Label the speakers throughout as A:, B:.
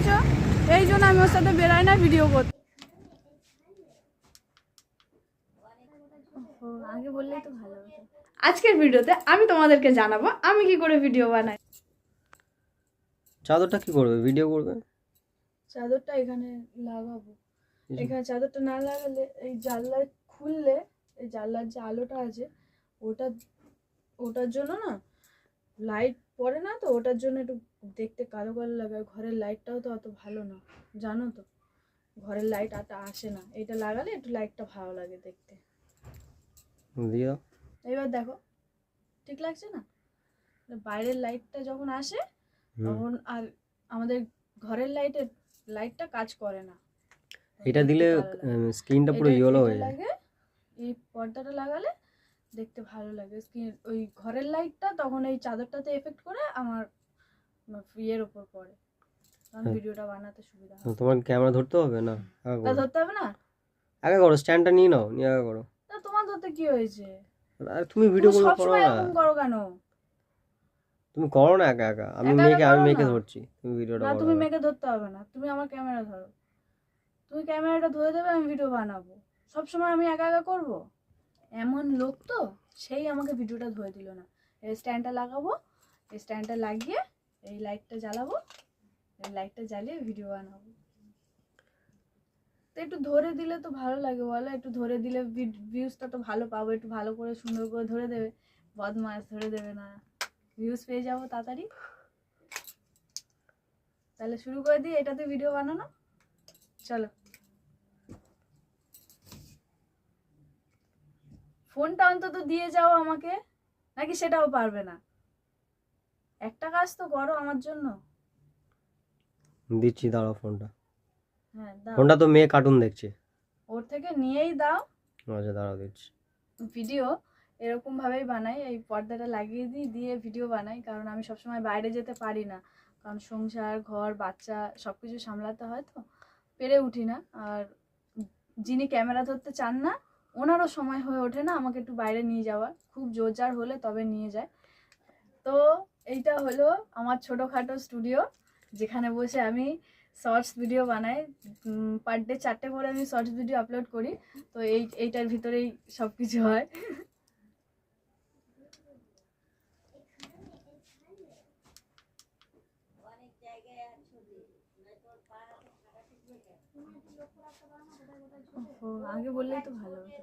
A: দেখেছ এই জন্য আমি ওর সাথে বেরাই না ভিডিও করতে। আগে বললেই তো ভালো হতো। আজকের ভিডিওতে আমি তোমাদেরকে জানাব আমি কি করে ভিডিও বানাই।
B: চাদরটা কি করবে? ভিডিও করবে?
A: চাদরটা এখানে লাগাবো। এখানে চাদরটা না লাগালে এই জানলা খুললে এই জানলার যে আলোটা আছে ওটা ওটার জন্য না লাইট পড়ে না তো ওটার জন্য একটু দেখতে কালো কালো লাগে। আর ঘরের লাইটটাও তো অত ভালো না জানো তো? ঘরের লাইট এত আসে না। এটা লাগালে একটু লাইটটা ভালো লাগে দেখতে। এবার দেখো ঠিক লাগছে না? বাইরের লাইটটা যখন আসে তখন আর আমাদের ঘরের লাইটের লাইটটা কাজ করে না।
B: এটা দিলে। স্ক্রিনটা পুরো ইয়েলো হয়ে যায়।
A: এই পর্দাটা লাগালে দেখতে ভালো লাগে। স্ক্রিন ওই ঘরের লাইটটা তখন এই চাদরটাতে এফেক্ট করে আমার ইয়ের ওপর পড়ে। তখন
B: হ্যাঁ।
A: ভিডিওটা বানাতে সুবিধা হয়।
B: তোমার ক্যামেরা ধরতে হবে না?
A: তা ধরতে হবে না?
B: আগে করো স্ট্যান্ডটা নিয়ে নাও নিয়ে আগে করো।
A: তা তোমার ধরতে কি হয়েছে?
B: আর তুমি ভিডিও করো করো না।
A: করো কেন?
B: তুমি করো না একা একা। আমি মেয়েকে আমি মেয়েকে ধরছি তুমি ভিডিওটা
A: না তুমি। মেয়েকে ধরতে হবে না। তুমি আমার ক্যামেরা ধরো। তুমি ক্যামেরাটা ধরে দেবে আমি ভিডিও বানাবো। সবসময় আমি একা একা করব? এমন লোক তো, সেই আমাকে ভিডিওটা ধরে দিল না। এই স্ট্যান্ডটা লাগাবো, এই স্ট্যান্ডটা লাগিয়ে এই লাইটটা জ্বালাবো, এই লাইটটা জ্বালিয়ে ভিডিও বানাবো। তো একটু ধরে দিলে তো ভালো লাগে, বলো? একটু ধরে দিলে ভিউজটা তো ভালো পাবো, একটু ভালো করে সুন্দর করে ধরে দেবে। বদমাস ধরে দেবে না। ভিউজ পেয়ে যাব তাড়াতাড়ি। তাহলে শুরু করে দিই, এটাতে ভিডিও বানানো। চলো। ফোনটা অন্তত দিয়ে যাও আমাকে নাকি সেটাও পারবে না। একটা কাজ তো করো আমার জন্য।
B: দিচ্ছি দাঁড়াও ফোনটা।
A: হ্যাঁ দাও।
B: ফোনটা তো মেয়ে কার্টুন দেখছে।
A: ওর থেকে নিয়েই দাও।
B: আচ্ছা দাঁড়াও দিচ্ছি।
A: ভিডিও এরকম ভাবেই বানাই এই পর্দাটা লাগিয়ে দিই দিয়ে ভিডিও বানাই কারণ আমি সবসময় বাইরে যেতে পারি না। কারণ সংসার ঘর বাচ্চা সব কিছু সামলাতে হয় তো পেরে উঠি না। আর যিনি ক্যামেরা ধরতে চান না ওনারও সময় হয়ে ওঠে না আমাকে একটু বাইরে নিয়ে যাওয়ার। খুব জোরজার হলে তবে নিয়ে যায়। তো এইটা হলো আমার ছোটোখাটো স্টুডিও যেখানে বসে আমি শর্টস ভিডিও বানাই। পার ডে চারটে করে আমি শর্টস ভিডিও আপলোড করি। তো এই, এইটার ভিতরেই সব কিছু হয়। আগে বললেই তো ভালো হতো।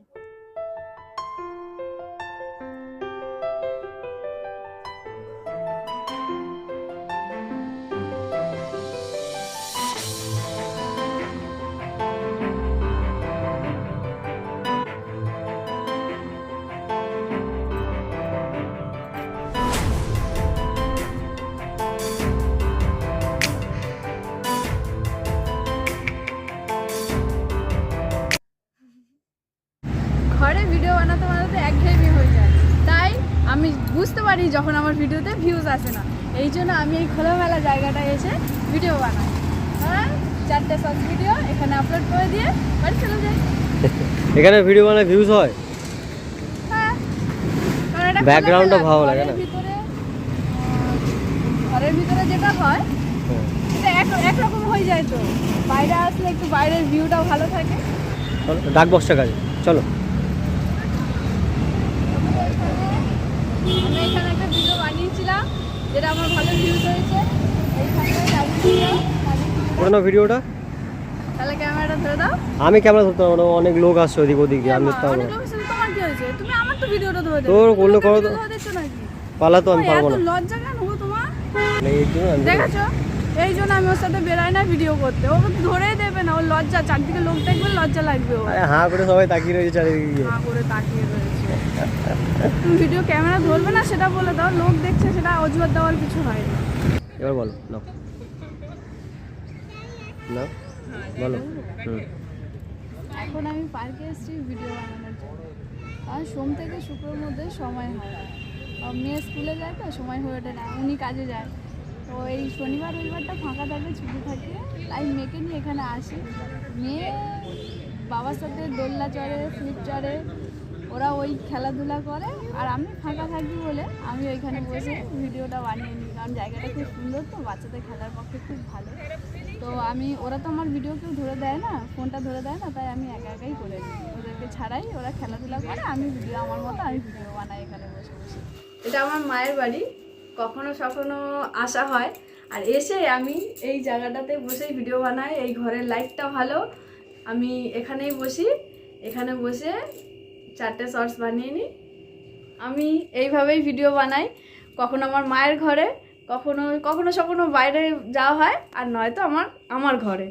A: পারি যখন আমার ভিডিওতে ভিউজ আসে না। এই জন্য আমি এই খোলামেলা জায়গাটায় এসে ভিডিও বানাই। আর চারটে শর্টস ভিডিও এখানে আপলোড করে দিয়ে বাড়ি চলে যাই।
B: এখানে ভিডিও বানালে ভিউজ হয়?
A: হ্যাঁ খোলামেলা,
B: ভালো লাগে না?
A: ঘরের ভিতরে যেটা হয়
B: হ্যাঁ।
A: এটা এক একরকম হয়ে যায় তো। বাইরে আসলে একটু বাইরের ভিউটাও ভালো থাকে।
B: চলো ডাক বক্সটা কাজে চলো।
A: আমি এখানে একটা ভিডিও বানিয়েছিলাম যেটা আমার ভালো ভিউজ হয়েছে।
B: ভিডিওটা
A: তাহলে ক্যামেরাটা ধরে দাও।
B: আমি ক্যামেরা ধরতে পারব না অনেক লোক আসছে ওদিক ওদিক দিয়ে আমি
A: মা,
B: ধরতে পারব
A: অনেক
B: না
A: লোকের সাথে তোমার কি হয়েছে? তুমি আমার তো ভিডিওটা ধরে দেবে।
B: তোর করলে করো তো।
A: ধরে দিচ্ছ নাকি?
B: পালা তো আমি পারব না।
A: লজ্জা কেন গো তোমার?
B: মানে এই জন্য আমি
A: ওর সাথে বেরাই না ভিডিও করতে। ও ধরেই দেবে না ওর লজ্জা চারদিকে লোক দেখবে লজ্জা লাগবে ও
B: আরে করে সবাই তাকিয়ে রয়েছে চারিদিকে
A: করে তাকিয়ে রয়েছে। ভিডিও ক্যামেরা ধরবে না সেটা বলে দাও লোক দেখছে সেটা অজুহাত দেওয়ার কিছু হয়নি
B: এবার বলো না বলো।
A: এখন আমি পার্কে এসেছি ভিডিও বানানোর জন্য। আর সোম থেকে শুক্রর মধ্যে সময় হয়। মেয়ে স্কুলে যায় তো সময় হয়ে ওঠে না উনি কাজে যায়। তো এই শনিবার রবিবারটা ফাঁকা থাকে ছুটি থাকে তাই মেয়েকে নিয়ে এখানে আসি। মেয়ে বাবার সাথে দোলনা চড়ে ফ্লিপ চড়ে ওরা ওই খেলাধুলা করে, আর আমি ফাঁকা থাকি বলে আমি ওইখানে বসে ভিডিওটা বানিয়ে নিই, কারণ জায়গাটা খুব সুন্দর তো, বাচ্চাদের খেলার পক্ষে খুব ভালো। তো আমি, ওরা তো আমার ভিডিও কেউ ধরে দেয় না ফোনটা ধরে দেয় না, তাই আমি একা একাই করে নিই। ওদেরকে ছাড়াই ওরা খেলাধুলা করে, আমি ভিডিও আমার মতো আমি ভিডিও বানাই এখানে বসে বসে। এটা আমার মায়ের বাড়ি, কখনো সখনো আসা হয়। আর এসে আমি এই জায়গাটাতে বসেই ভিডিও বানাই, এই ঘরের লাইটটা ভালো। আমি এখানেই বসি, এখানে বসে চারটে শর্টস বানিয়ে নিই। আমি এইভাবেই ভিডিও বানাই। কখনো আমার মায়ের ঘরে, কখনো কখনো সখনো বাইরে যাওয়া হয়, আর নয়তো আমার আমার ঘরে।